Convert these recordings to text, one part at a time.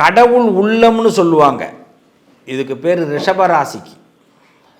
கடவுள் உள்ளம்னு சொல்லுவாங்க. இதுக்கு பேர் ரிஷபராசிக்கு.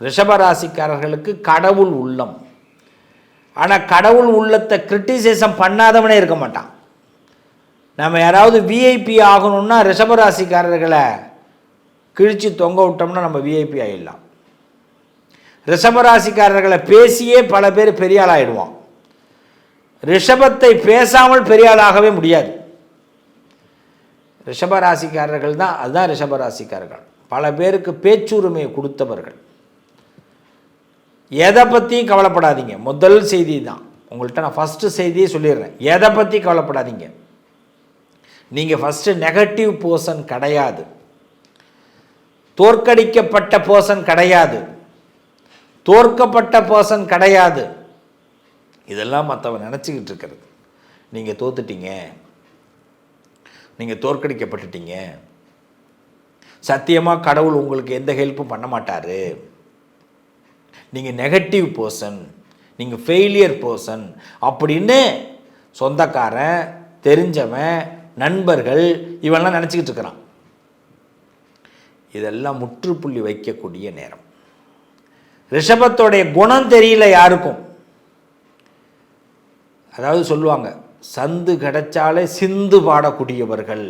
ரிஷபராசிக்காரர்களுக்கு கடவுள் உள்ளம். ஆனால் கடவுள் உள்ளத்தை கிரிட்டிசிசம் பண்ணாதவனே இருக்க மாட்டான். நம்ம யாராவது விஐபி ஆகணும்னா ரிஷபராசிக்காரர்களை கிழித்து தொங்க விட்டோம்னா நம்ம விஐபி ஆகிடலாம் ரிஷபராசிக்காரர்களை பேசியே பல பேர் பெரியாள் ஆகிடுவான் ரிஷபத்தை பேசாமல் பெரியாளாகவே முடியாது. ரிஷபராசிக்காரர்கள் தான் அதுதான் ரிஷபராசிக்காரர்கள். பல பேருக்கு பேச்சுரிமையை கொடுத்தவர்கள். எதை பற்றியும் கவலைப்படாதீங்க. முதல் செய்தி தான். உங்கள்கிட்ட நான் ஃபஸ்ட்டு செய்தியே சொல்லிடுறேன். எதை பற்றி கவலைப்படாதீங்க. நீங்கள் ஃபஸ்ட்டு நெகட்டிவ் போர்ஷன் கிடையாது. தோற்கடிக்கப்பட்ட போர்ஷன் கிடையாது. தோற்கப்பட்ட போர்ஷன் கிடையாது. இதெல்லாம் மற்றவன் நினச்சிக்கிட்டு இருக்கிறது. நீங்கள் தோத்துட்டீங்க. நீங்கள் தோற்கடிக்கப்பட்டுட்டீங்க. சத்தியமாக கடவுள் உங்களுக்கு எந்த ஹெல்ப்பும் பண்ண மாட்டார். நீங்கள் நெகட்டிவ் பர்சன் நீங்கள் ஃபெயிலியர் பர்சன் அப்படின்னு சொந்தக்காரன் தெரிஞ்சவன் நண்பர்கள் இவெல்லாம் நினச்சிக்கிட்டு இருக்கிறான். இதெல்லாம் முற்றுப்புள்ளி வைக்கக்கூடிய நேரம். ரிஷபத்தோடைய குணம் தெரியல யாருக்கும். அதாவது சொல்லுவாங்க சந்து கிடைச்சாலே சிந்து பாடக்கூடியவர்கள்.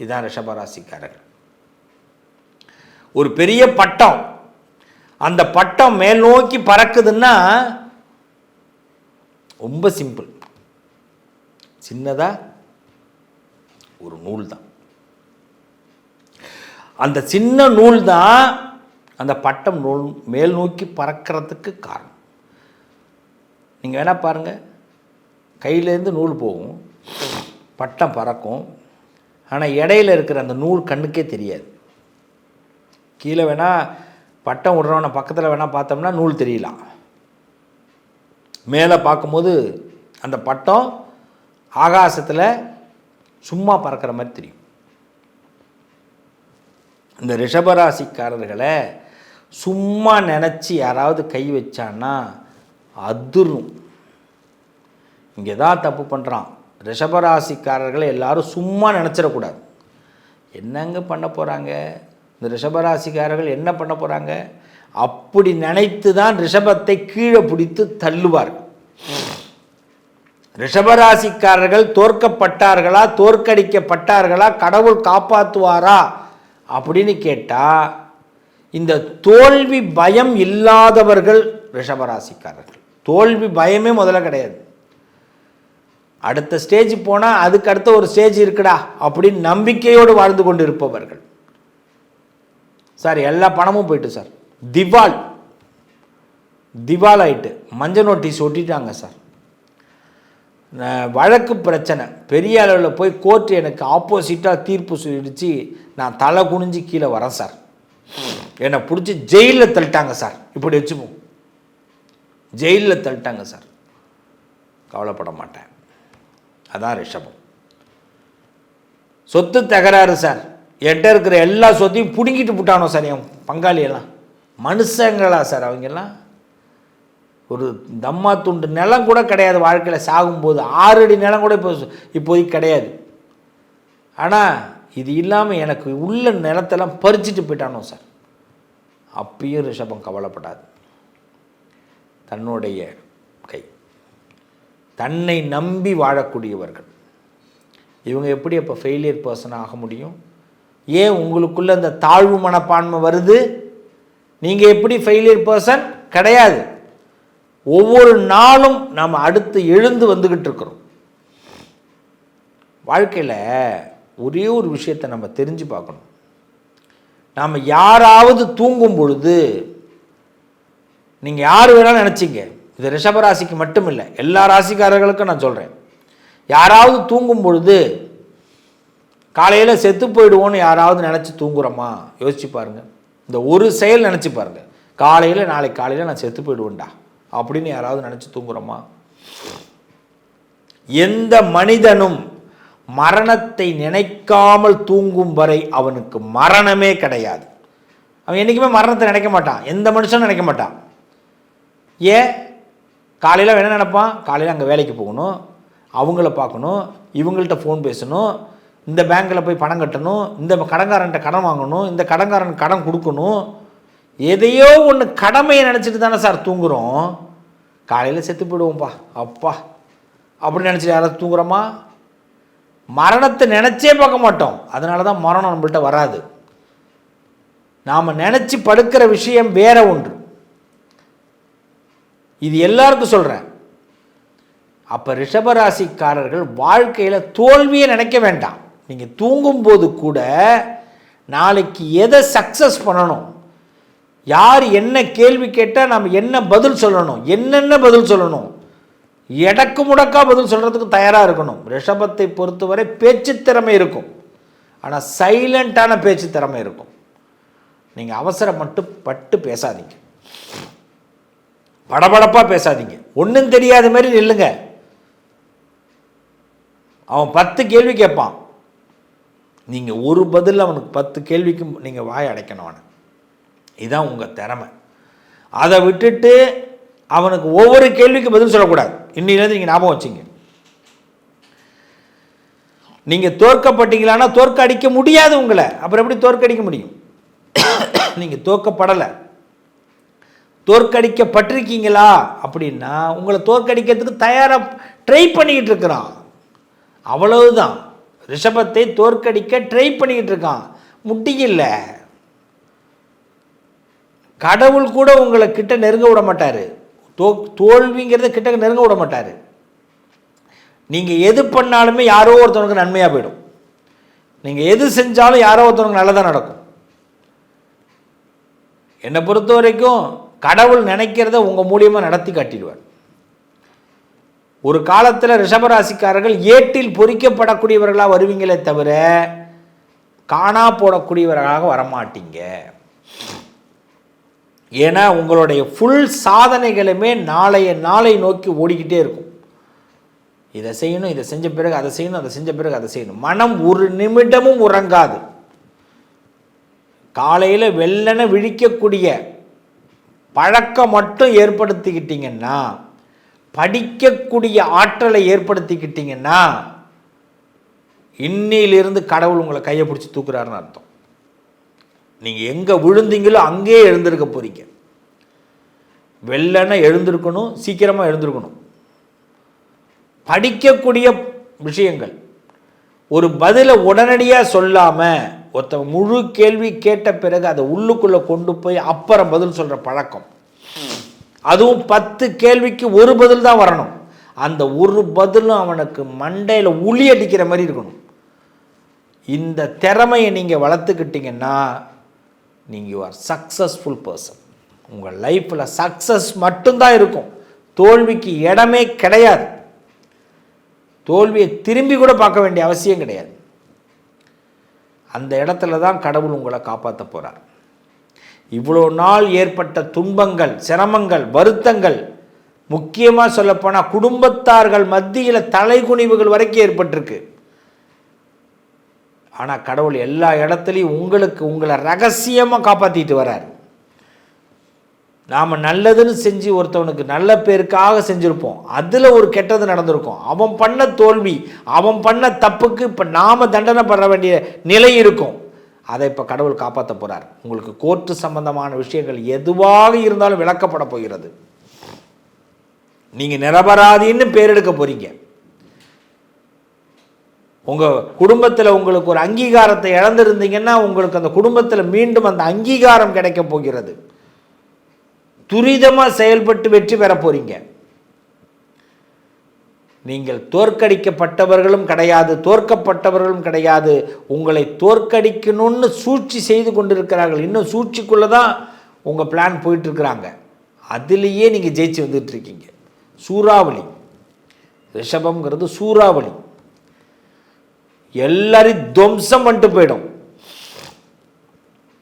இதுதான் ரிஷபராசிக்காரர்கள். ஒரு பெரிய பட்டம். அந்த பட்டம் மேல் நோக்கி பறக்குதுன்னா ரொம்ப சிம்பிள். சின்னதாக ஒரு நூல் தான் அந்த சின்ன நூல் தான் அந்த பட்டம் நூல் மேல் நோக்கி பறக்கிறதுக்கு காரணம். நீங்கள் வேணால் பாருங்கள் கையிலேருந்து நூல் போகும். பட்டம் பறக்கும். ஆனால் இடையில இருக்கிற அந்த நூல் கண்ணுக்கே தெரியாது. கீழே வேணால் பட்டம் விடுறவன பக்கத்தில் வேணால் பார்த்தோம்னா நூல் தெரியலாம். மேலே பார்க்கும்போது அந்த பட்டம் ஆகாசத்தில் சும்மா பறக்கிற மாதிரி தெரியும். இந்த ரிஷபராசிக்காரர்களை சும்மா நினச்சி யாராவது கை வச்சான்னா அதிரும் இங்கே தான் தப்பு பண்ணுறான் ரிஷபராசிக்காரர்களை எல்லாரும் சும்மா நினச்சிடக்கூடாது. என்னங்க பண்ண போகிறாங்க இந்த ரிஷபராசிக்காரர்கள் என்ன பண்ண போகிறாங்க அப்படி நினைத்து தான் ரிஷபத்தை கீழே பிடித்து தள்ளுவார்கள். ரிஷபராசிக்காரர்கள் தோற்கப்பட்டார்களா? தோற்கடிக்கப்பட்டார்களா? கடவுள் காப்பாற்றுவாரா அப்படின்னு கேட்டால் இந்த தோல்வி பயம் இல்லாதவர்கள் ரிஷபராசிக்காரர்கள். தோல்வி பயமே முதல்ல கிடையாது. அடுத்த ஸ்டேஜ் போனால் அதுக்கு அடுத்த ஒரு ஸ்டேஜ் இருக்குடா அப்படின்னு நம்பிக்கையோடு வாழ்ந்து கொண்டு இருப்பவர்கள் சார் எல்லா பணமும் போயிட்டு சார். திவால். திவால் ஆயிட்டு. மஞ்சள் நோட்டீஸ் ஒட்டிட்டாங்க சார். வழக்கு பிரச்சனை. பெரிய அளவில் போய் கோர்ட் எனக்கு ஆப்போசிட்டாக தீர்ப்பு சொல்லிடுச்சு. நான் தலை குனிஞ்சு கீழே வரேன் சார். என்னை பிடிச்சி ஜெயிலில் தள்ளிட்டாங்க சார். இப்படி வச்சுப்போம். ஜெயிலில் தள்ளிட்டாங்க சார். கவலைப்பட மாட்டேன். அதான் ரிஷபம். சொத்து தகராறு சார். என்கிட்ட இருக்கிற எல்லா சொத்தையும் பிடுங்கிட்டு போட்டானோ சார் என் பங்காளியெல்லாம். மனுஷங்களா சார் அவங்கெல்லாம். ஒரு தம்மா துண்டு நிலம் கூட கிடையாது வாழ்க்கையில். சாகும்போது ஆறு அடி நிலம் கூட இப்போ இப்போதைக்கு கிடையாது. ஆனால் இது இல்லாமல் எனக்கு உள்ள நிலத்தெல்லாம் பறிச்சுட்டு போயிட்டானோ சார். அப்பயும் ரிஷபம் கவலைப்படாது. தன்னுடைய கை. தன்னை நம்பி வாழக்கூடியவர்கள். இவங்க எப்படி அப்போ ஃபெயிலியர் பர்சன் ஆக முடியும்? ஏன் உங்களுக்குள்ள அந்த தாழ்வு மனப்பான்மை வருது? நீங்கள் எப்படி ஃபெயிலியர் பர்சன் கிடையாது. ஒவ்வொரு நாளும் நாம் அடுத்து எழுந்து வந்துக்கிட்டு இருக்கிறோம். வாழ்க்கையில் ஒரே ஒரு விஷயத்தை நம்ம தெரிஞ்சு பார்க்கணும். நாம் யாராவது தூங்கும் பொழுது நீங்கள் யார் வேணாலும் நினச்சிங்க. இது ரிஷபராசிக்கு மட்டும் இல்லை எல்லா ராசிக்காரர்களுக்கும் நான் சொல்கிறேன் யாராவது தூங்கும் பொழுது காலையில் செத்து போயிடுவோன்னு யாராவது நினச்சி தூங்குறோமா? யோசிச்சு பாருங்க. இந்த ஒரு செயல் நினச்சி பாருங்கள் காலையில் நாளைக்கு காலையில் நான் செத்து போயிடுவேன்டா அப்படின்னு யாராவது நினச்சி தூங்குறோமா? எந்த மனிதனும் மரணத்தை நினைக்காமல் தூங்கும் வரை அவனுக்கு மரணமே கிடையாது. அவன் என்றைக்குமே மரணத்தை நினைக்க மாட்டான். எந்த மனுஷனும் நினைக்க மாட்டான். ஏன்? காலையில் என்ன நினைப்பான்? காலையில் அங்கே வேலைக்கு போகணும். அவங்கள பார்க்கணும். இவங்கள்ட்ட ஃபோன் பேசணும். இந்த பேங்க்கில் போய் பணம் கட்டணும். இந்த கடன்காரன்ட்ட கடன் வாங்கணும். இந்த கடன்காரன் கடன் கொடுக்கணும். எதையோ ஒன்று கடமையை நினச்சிட்டு தானே சார் தூங்குகிறோம் காலையில் செத்து போயிடுவோம்ப்பா. அப்பா. அப்படின்னு நினச்சிட்டு யாராவது தூங்குறோமா? மரணத்தை நினச்சே பார்க்க மாட்டோம். அதனால தான் மரணம் நம்மள்கிட்ட வராது. நாம் நினச்சி படுக்கிற விஷயம் வேற ஒன்று. இது எல்லாருக்கும் சொல்கிறேன் அப்போ ரிஷபராசிக்காரர்கள் வாழ்க்கையில் தோல்வியை நினைக்க வேண்டாம். நீங்கள் தூங்கும்போது கூட நாளைக்கு எதை சக்ஸஸ் பண்ணணும்? யார் என்ன கேள்வி கேட்டால் நம்ம என்ன பதில் சொல்லணும்? என்னென்ன பதில் சொல்லணும்? எடக்கு முடக்கா பதில் சொல்கிறதுக்கு தயாராக இருக்கணும். ரிஷபத்தை பொறுத்தவரை பேச்சு திறமை இருக்கும். ஆனால் சைலண்ட்டான பேச்சு திறமை இருக்கும். நீங்கள் அவசரம் மட்டும் பட்டு பேசாதீங்க. படபடப்பாக பேசாதீங்க. ஒன்றும் தெரியாத மாதிரி நில்லுங்க. அவன் பத்து கேள்வி கேட்பான். நீங்கள் ஒரு பதில் அவனுக்கு பத்து கேள்விக்கும் நீங்கள் வாய் அடைக்கணும் அவனை. இதுதான் உங்கள் திறமை. அதை விட்டுட்டு அவனுக்கு ஒவ்வொரு கேள்விக்கு பதில் சொல்லக்கூடாது. இன்னிலேருந்து நீங்கள் ஞாபகம் வச்சுங்க. நீங்கள் தோற்கப்பட்டீங்களான்னா தோற்க அடிக்க முடியாது உங்களை. அப்புறம் எப்படி தோற்கடிக்க முடியும்? நீங்கள் தோற்கப்படலை. தோற்கடிக்கப்பட்டிருக்கீங்களா? அப்படின்னா உங்களை தோற்கடிக்கிறதுக்கு தயாராக ட்ரை பண்ணிக்கிட்டு இருக்கிறான் அவ்வளவுதான். ரிஷபத்தை தோற்கடிக்க ட்ரை பண்ணிக்கிட்டு இருக்கான் முடியல கடவுள் கூட உங்களை கிட்ட நெருங்க விட மாட்டார். தோ தோல்விங்கிறத கிட்ட நெருங்க விட மாட்டார். நீங்கள் எது பண்ணாலுமே யாரோ ஒருத்தவனுக்கு நன்மையாக போயிடும். நீங்கள் எது செஞ்சாலும் யாரோ ஒருத்தவனுக்கு நல்லதாக நடக்கும். என்னை பொறுத்த வரைக்கும் கடவுள் நினைக்கிறத உங்கள் மூலியமாக நடத்தி காட்டிடுவார். ஒரு காலத்தில் ரிஷபராசிக்காரர்கள் ஏட்டில் பொறிக்கப்படக்கூடியவர்களாக வருவீங்களே தவிர காணா போடக்கூடியவர்களாக வரமாட்டீங்க. ஏன்னா உங்களுடைய ஃபுல் சாதனைகளுமே நாளைய நாளை நோக்கி ஓடிக்கிட்டே இருக்கும். இதை செய்யணும் இதை செஞ்ச பிறகு அதை செய்யணும் அதை செஞ்ச பிறகு அதை செய்யணும். மனம் ஒரு நிமிடமும் உறங்காது. காலையில் வெள்ளனை விழிக்கக்கூடிய பழக்கம் மட்டும் ஏற்படுத்திக்கிட்டீங்கன்னா படிக்கக்கூடிய ஆற்றலை ஏற்படுத்திக்கிட்டீங்கன்னா இன்னிலிருந்து கடவுள் உங்களை கையை பிடிச்சி தூக்குறாருன்னு அர்த்தம். நீங்கள் எங்கே விழுந்தீங்களோ அங்கேயே எழுந்திருக்க போகிறீங்க வெள்ளனை எழுந்திருக்கணும் சீக்கிரமாக எழுந்திருக்கணும். படிக்கக்கூடிய விஷயங்கள். ஒரு பதிலை உடனடியாக சொல்லாமல் ஒருத்தன் முழு கேள்வி கேட்ட பிறகு அதை உள்ளுக்குள்ளே கொண்டு போய் அப்புறம் பதில் சொல்கிற பழக்கம். அதுவும் பத்து கேள்விக்கு ஒரு பதில் தான் வரணும். அந்த ஒரு பதிலும் அவனுக்கு மண்டையில் உளி அடிக்கிற மாதிரி இருக்கணும். இந்த திறமையை நீங்கள் வளர்த்துக்கிட்டீங்கன்னா நீங்கள் ஆர் சக்ஸஸ்ஃபுல் பர்சன் உங்கள் லைஃப்பில் சக்ஸஸ் மட்டும்தான் இருக்கும். தோல்விக்கு இடமே கிடையாது. தோல்வியை திரும்பி கூட பார்க்க வேண்டிய அவசியம் கிடையாது. அந்த இடத்துல தான் கடவுள் உங்களை காப்பாற்ற போகிறார் இவ்வளோ நாள் ஏற்பட்ட துன்பங்கள் சிரமங்கள் வருத்தங்கள் முக்கியமாக சொல்லப்போனால் குடும்பத்தார்கள் மத்தியில் தலைகுனிவுகள் வரைக்கும் ஏற்பட்டிருக்கு. ஆனால் கடவுள் எல்லா இடத்துலையும் உங்களுக்கு உங்களை ரகசியமாக காப்பாற்றிட்டு வரார். நாம் நல்லதுன்னு செஞ்சு ஒருத்தவனுக்கு நல்ல பேருக்காக செஞ்சுருப்போம். அதில் ஒரு கெட்டது நடந்திருக்கும். அவன் பண்ண தோல்வி அவன் பண்ண தப்புக்கு இப்போ நாம் தண்டனை பண்ண வேண்டிய நிலை இருக்கும். அதை இப்போ கடவுள் காப்பாற்ற போகிறார் உங்களுக்கு கோர்ட்டு சம்பந்தமான விஷயங்கள் எதுவாக இருந்தாலும் விளக்கப்பட போகிறது. நீங்கள் நிரபராதின்னு பேர் எடுக்க போகிறீங்க உங்கள் குடும்பத்தில் உங்களுக்கு ஒரு அங்கீகாரத்தை இழந்திருந்தீங்கன்னா உங்களுக்கு அந்த குடும்பத்தில் மீண்டும் அந்த அங்கீகாரம் கிடைக்க போகிறது. துரிதமாக செயல்பட்டு வெற்றி பெற போகிறீங்க நீங்கள் தோற்கடிக்கப்பட்டவர்களும் கிடையாது தோற்கப்பட்டவர்களும் கிடையாது. உங்களை தோற்கடிக்கணும்னு சூழ்ச்சி செய்து கொண்டிருக்கிறார்கள். இன்னும் சூழ்ச்சிக்குள்ளே தான் உங்கள் பிளான் போயிட்டுருக்குறாங்க. அதுலேயே நீங்கள் ஜெயிச்சு வந்துட்டுருக்கீங்க. சூறாவளி. ரிஷபம்ங்கிறது சூறாவளி. எல்லாரையும் துவம்சம் பண்ணிட்டு போயிடும்.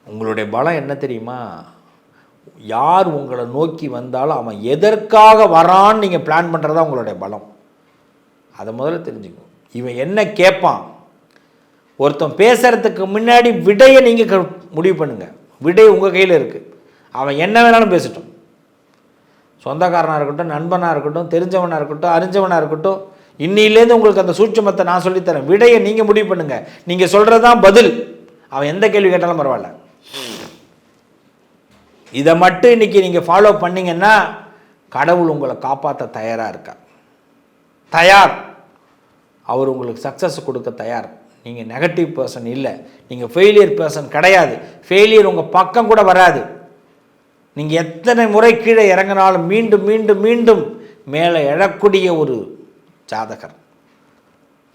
உங்களுடைய பலம் என்ன தெரியுமா? யார் உங்களை நோக்கி வந்தாலும் அவன் எதற்காக வரான்னு நீங்கள் பிளான் பண்ணுறதா உங்களுடைய பலம். அதை முதல்ல தெரிஞ்சுக்கணும். இவன் என்ன கேட்பான் ஒருத்தன் பேசுகிறதுக்கு முன்னாடி விடையை நீங்கள் முடிவு பண்ணுங்கள் விடை உங்கள் கையில் இருக்குது அவன் என்ன வேணாலும் பேசட்டும். சொந்தக்காரனாக இருக்கட்டும் நண்பனாக இருக்கட்டும் தெரிஞ்சவனாக இருக்கட்டும் அறிஞ்சவனாக இருக்கட்டும் இன்னிலேருந்து உங்களுக்கு அந்த சூட்சமத்தை நான் சொல்லித்தரேன். விடையை நீங்கள் முடிவு பண்ணுங்கள் நீங்கள் சொல்கிறது தான் பதில். அவன் எந்த கேள்வி கேட்டாலும் பரவாயில்ல. இதை மட்டும் இன்றைக்கி நீங்கள் ஃபாலோ பண்ணிங்கன்னா கடவுள் உங்களை காப்பாற்ற தயாராக இருக்கா தயார். அவர் உங்களுக்கு சக்ஸஸ் கொடுக்க தயார். நீங்கள் நெகட்டிவ் பர்சன் இல்லை. நீங்கள் ஃபெயிலியர் பர்சன் கிடையாது. ஃபெயிலியர் உங்கள் பக்கம் கூட வராது. நீங்கள் எத்தனை முறை கீழே இறங்கினாலும் மீண்டும் மீண்டும் மீண்டும் மேலே எழக்கூடிய ஒரு ஜாதகர்.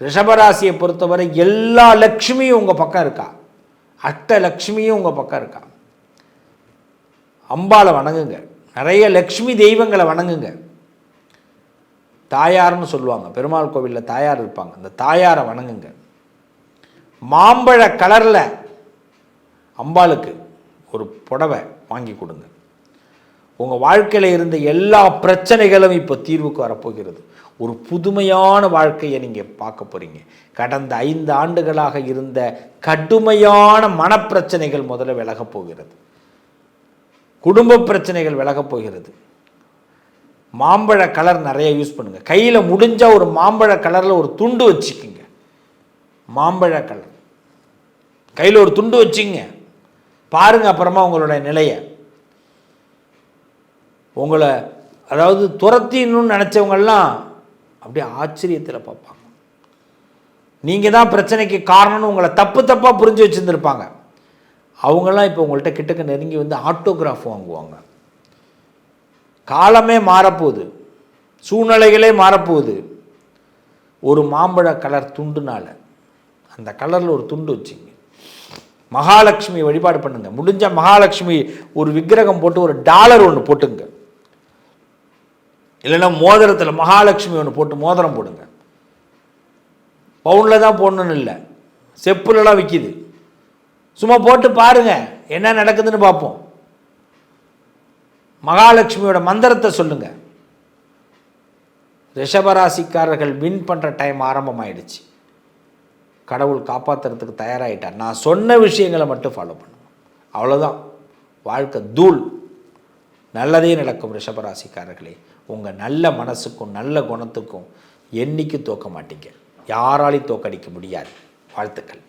ரிஷபராசியை பொறுத்தவரை எல்லா லக்ஷ்மியும் உங்கள் பக்கம் இருக்கா? அட்ட லக்ஷ்மியும் உங்கள் பக்கம் இருக்கா? அம்பாளை வணங்குங்க. நிறைய லக்ஷ்மி தெய்வங்களை வணங்குங்க. தாயார்னு சொல்லுவாங்க. பெருமாள் கோவிலில் தாயார் இருப்பாங்க. அந்த தாயாரை வணங்குங்க. மாம்பழ கலரில் அம்பாளுக்கு ஒரு புடவை வாங்கி கொடுங்க. உங்கள் வாழ்க்கையில் இருந்த எல்லா பிரச்சனைகளும் இப்போ தீர்வுக்கு வரப்போகிறது. ஒரு புதுமையான வாழ்க்கையை நீங்கள் பார்க்க போகிறீங்க கடந்த ஐந்து ஆண்டுகளாக இருந்த கடுமையான மனப்பிரச்சனைகள் முதல்ல விலகப் போகிறது. குடும்ப பிரச்சனைகள் விலகப் போகிறது. மாம்பழ கலர் நிறைய யூஸ் பண்ணுங்கள் கையில் முடிஞ்சால் ஒரு மாம்பழ கலரில் ஒரு துண்டு வச்சுக்கோங்க. மாம்பழ கலர். கையில் ஒரு துண்டு வச்சுங்க பாருங்க அப்புறமா உங்களுடைய நிலையை. உங்களை அதாவது துரத்தின்னு நினச்சவங்கெல்லாம் அப்படியே ஆச்சரியத்தில் பார்ப்பாங்க. நீங்கள் தான் பிரச்சனைக்கு காரணம்னு உங்களை தப்பு தப்பாக புரிஞ்சு வச்சுருந்துருப்பாங்க. அவங்களாம் இப்போ உங்கள்கிட்ட கிட்டக்க நெருங்கி வந்து ஆட்டோகிராஃப் வாங்குவாங்க. காலமே மாறப்போகுது. சூழ்நிலைகளே மாறப்போகுது. ஒரு மாம்பழ கலர் துண்டுனால அந்த கலரில் ஒரு துண்டு வச்சுங்க. மகாலட்சுமி வழிபாடு பண்ணுங்க. முடிஞ்ச மகாலட்சுமி ஒரு விக்கிரகம் போட்டு ஒரு டாலர் ஒன்று போட்டுங்க. இல்லைன்னா மோதிரத்தில் மகாலட்சுமி ஒன்று போட்டு மோதிரம் போடுங்க. பவுனில் தான் போடணும்னு இல்லை. செப்புலலாம் விற்கிது சும்மா போட்டு பாருங்க என்ன நடக்குதுன்னு பார்ப்போம். மகாலட்சுமியோட மந்திரத்தை சொல்லுங்க. ரிஷபராசிக்காரர்கள் வின் பண்ணுற டைம் ஆரம்பமாயிடுச்சு. கடவுள் காப்பாற்றுறதுக்கு தயாராகிட்டார் நான் சொன்ன விஷயங்களை மட்டும் ஃபாலோ பண்ணுவோம் அவ்வளோதான் வாழ்க்கை தூள். நல்லதே நடக்கும் ரிஷபராசிக்காரர்களே. உங்கள் நல்ல மனசுக்கும் நல்ல குணத்துக்கும் என்னைக்கு தோக்க மாட்டீங்க. யாராலையும் தோக்கடிக்க முடியாது. வாழ்த்துக்கள்.